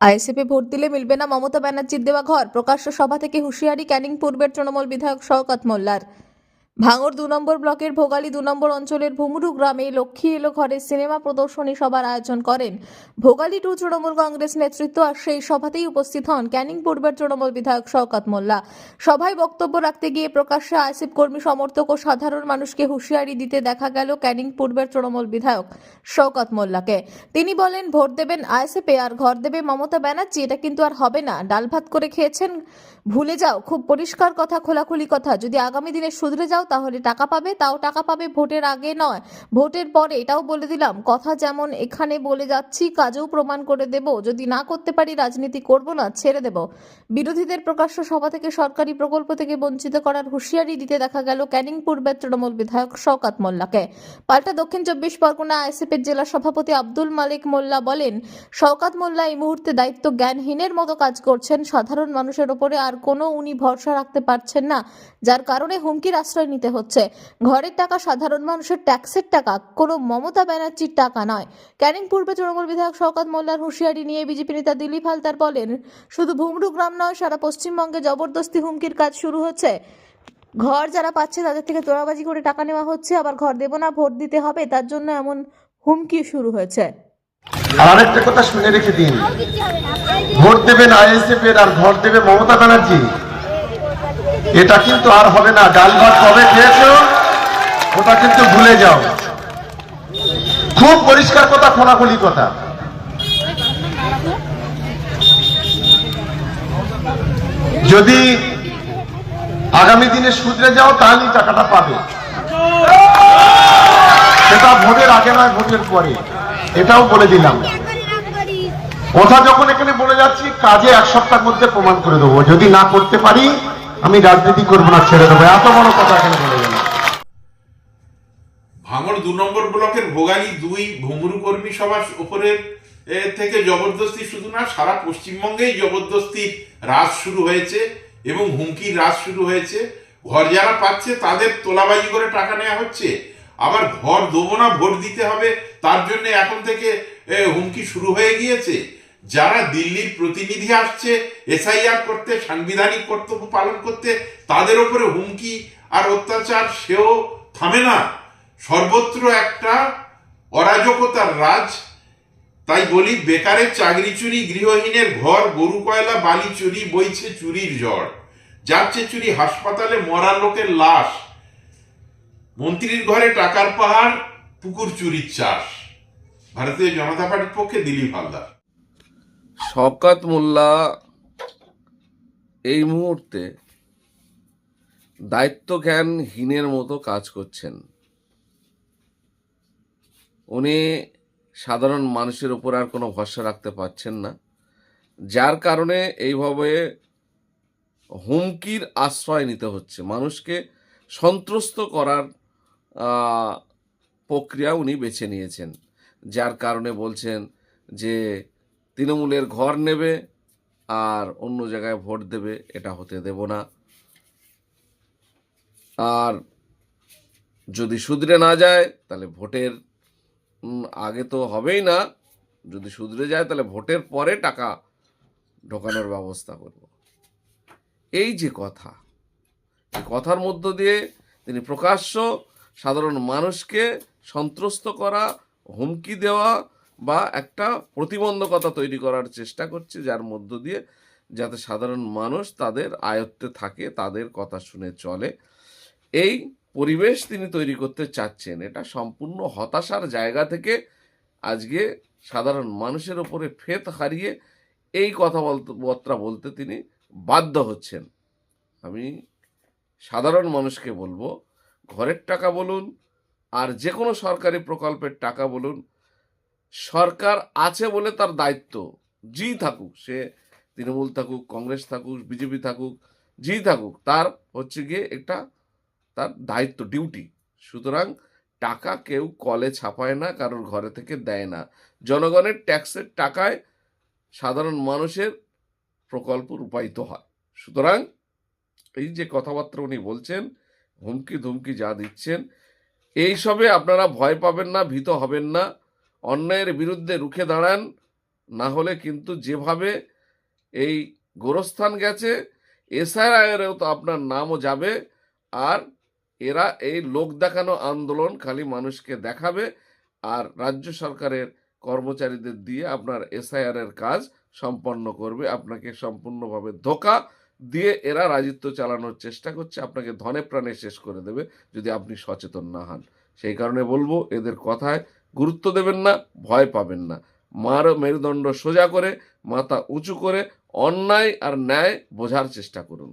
আইএসএফে vote দিলে মিলবে না মমতা ব্যানার্জির দেওয়া ঘর। প্রকাশ্য সভা থেকে হুঁশিয়ারি ক্যানিং পূর্বের তৃণমূল বিধায়ক শওকত মোল্লার। ভাঙড় দু নম্বর ব্লকের ভোগালী দু নম্বর অঞ্চলের ভুমরু গ্রামে লক্ষ্মী এলো ঘরের সিনেমা প্রদর্শনী সভার আয়োজন করেন। ভোগালী টু তৃণমূল কংগ্রেস নেতৃত্ব আর সেই সভাতেই উপস্থিত হন ক্যানিং পূর্বের তৃণমূল বিধায়ক শওকত মোল্লা। সভায় বক্তব্য রাখতে গিয়ে প্রকাশ্যে আইএসএফ কর্মী সমর্থক ও সাধারণ মানুষকে হুঁশিয়ারি দিতে দেখা গেল ক্যানিং পূর্বের তৃণমূল বিধায়ক শওকত মোল্লাকে। তিনি বলেন, ভোট দেবেন আইএসএফে আর ঘর দেবে মমতা ব্যানার্জি, এটা কিন্তু আর হবে না। ডাল ভাত করে খেয়েছেন, ভুলে যাও। খুব পরিষ্কার কথা, খোলাখুলি কথা। যদি আগামী দিনে শুধরে যাও তাহলে টাকা পাবে? তাও টাকা পাবে ভোটের আগে নয়। ভোটের পরে এটাও বলে দিলাম, কথা যেমন এখানে বলে যাচ্ছি, কাজেও প্রমাণ করে দেব। যদি না করতে পারি রাজনীতি করব না, ছেড়ে দেব। বিরোধীদের প্রকাশ্য সভা থেকে সরকারি প্রকল্প থেকে বঞ্চিত করার হুঁশিয়ারি দিতে দেখা গেল ক্যানিং পূর্বের তৃণমূল বিধায়ক শওকাত মোল্লাকে। পাল্টা দক্ষিণ চব্বিশ পরগনা আইএসএফের জেলা সভাপতি আব্দুল মালিক মোল্লা বলেন, শওকাত মোল্লা এই মুহূর্তে দায়িত্ব জ্ঞানহীনের মতো কাজ করছেন। সাধারণ মানুষের ওপরে আর কোনো উনি ভরসা রাখতে পারছেন না, যার কারণে হুমকির আশ্রয় নিতে হচ্ছে। ঘরের টাকা সাধারণ মানুষের ট্যাক্সের টাকা কোনো মমতা ব্যানার্জির টাকা নয়। ক্যানিং পূর্বে তৃণমূল বিধায়ক শওকাত মোল্লার হুঁশিয়ারি নিয়ে বিজেপি নেতা দিলীপ হালদার বলেন শুধু ভুমরু গ্রাম নয় সারা পশ্চিমবঙ্গে জবরদস্তি হুমকির কাজ শুরু হচ্ছে। ঘর যারা পাচ্ছে তাদের থেকে তোড়াবাজি করে টাকা নেওয়া হচ্ছে আবার ঘর দেবো না ভোট দিতে হবে তার জন্য এমন হুমকি শুরু হয়েছে। আর আরেকটা কথা শুনে রেখে দিন। ভোট দেবেন আইএসএফ এর আর ঘর দেবে মমতা ব্যানার্জি। এটা কিন্তু আর হবে না ডাল ভাত কবে খেয়েছো, ওটা কিন্তু ভুলে যাও। খুব পরিষ্কার কথা খোলাখুলি কথা। যদি আগামী দিনে শুধরে যাও, তাহলেই টাকাটা পাবে। সেটা ভোটের আগে নয়, ভোটের পরে। এটাও বলে দিলাম। কথা যখন এখানে বলে যাচ্ছি, কাজে এক সপ্তাহের মধ্যে প্রমাণ করে দেবো। যদি না করতে পারি আমি রাজনীতি করব না, ছেড়ে দেবো। এত বড় কথা এখানে বলে গেলাম ভাঙড় দু নম্বর ব্লকের ভোগালী দুই ভুমরু কর্মী সভার উপরের থেকে জবরদস্তি শুধু না, সারা পশ্চিমবঙ্গেই জবরদস্তির রাজ শুরু হয়েছে এবং হুমকির রাজ শুরু হয়েছে। ঘর যারা পাচ্ছে, তাদের তোলাবাজি করে টাকা নেওয়া হচ্ছে। আবার ঘর দেবো না, ভোট দিতে হবে, তার জন্য এখন থেকে হুমকি শুরু হয়ে গিয়েছে। যারা দিল্লির প্রতিনিধি আসছে, এসআইআর করতে, সাংবিধানিক কর্তব্য পালন করতে, তাদের উপরে হুমকি আর অত্যাচার, সেও থামে না। সর্বত্র একটা অরাজকতার রাজ। তাই বলি বেকারের চাকরি চুরি, গৃহহীনের ঘর, গরু কয়লা, বালি চুরি, বইছে চুরির ঝড় যাচ্ছে চুরি, হাসপাতালে মরা লোকের লাশ। মন্ত্রীর ঘরে টাকার পাহাড়, পুকুর চুরির চাষ। ভারতীয় জনতা পার্টির পক্ষে দিলীপ হালদার। শওকাত মোল্লা এই মুহূর্তে দায়িত্ব জ্ঞানহীনের মতো কাজ করছেন। উনি সাধারণ মানুষের উপর আর কোনো ভরসা রাখতে পারছেন না, যার কারণে এইভাবে হুমকির আশ্রয় নিতে হচ্ছে। মানুষকে সন্ত্রস্ত করার প্রক্রিয়া উনি বেছে নিয়েছেন, যার কারণে বলছেন যে তৃণমূলের ঘর নেবে আর অন্য জায়গায় ভোট দেবে, এটা হতে দেব না। আর যদি শুধরে না যায়, তাহলে ভোটের আগে তো হবেই না। যদি শুধরে যায়, তাহলে ভোটের পরে টাকা ঢোকানোর ব্যবস্থা করব। এই যে কথা কথার মধ্য দিয়ে তিনি প্রকাশ্য সাধারণ মানুষকে সন্ত্রস্ত করা, হুমকি দেওয়া বা একটা প্রতিবন্ধকতা তৈরি করার চেষ্টা করছে, যার মধ্য দিয়ে যাতে সাধারণ মানুষ তাদের আয়ত্তে থাকে, তাদের কথা শুনে চলে। এই পরিবেশ তিনি তৈরি করতে চাচ্ছেন। এটা সম্পূর্ণ হতাশার জায়গা থেকে আজকে সাধারণ মানুষের ওপরে ফেত হারিয়ে এই কথা কথাবার্তা বলতে তিনি বাধ্য হচ্ছেন। আমি সাধারণ মানুষকে বলব, ঘরের টাকা বলুন আর যে কোনো সরকারি প্রকল্পের টাকা বলুন সরকার আছে বলে তার দায়িত্ব। জি থাকুক, সে তৃণমূল থাকুক, কংগ্রেস থাকুক, বিজেপি থাকুক, জি থাকুক, তার হচ্ছে গিয়ে একটা তার দায়িত্ব, ডিউটি। সুতরাং টাকা কেউ কলে ছাপায় না, কারোর ঘরে থেকে দেয় না। জনগণের ট্যাক্সের টাকায় সাধারণ মানুষের প্রকল্প রূপায়িত হয়। সুতরাং এই যে কথাবার্তা উনি বলছেন, হুমকি ধুমকি যা দিচ্ছেন, এইসবে আপনারা ভয় পাবেন না, ভীত হবেন না। অন্যায়ের বিরুদ্ধে রুখে দাঁড়ান, না হলে কিন্তু যেভাবে এই গোরস্থান গেছে, এসআইআরেও তো আপনার নামও যাবে, আর এরা এই লোক দেখানো আন্দোলন খালি মানুষকে দেখাবে, আর রাজ্য সরকারের কর্মচারীদের দিয়ে আপনার এসআইআর এর কাজ সম্পন্ন করবে, আপনাকে সম্পূর্ণভাবে ধোকা দিয়ে এরা রাজত্ব চালানোর চেষ্টা করছে, আপনাকে ধনে প্রাণে শেষ করে দেবে যদি আপনি সচেতন না হন। সেই কারণে বলব, এদের কথায় গুরুত্ব দেবেন না, ভয় পাবেন না। মার মেরুদণ্ড সোজা করে, মাথা উঁচু করে অন্যায় আর ন্যায় বোঝার চেষ্টা করুন।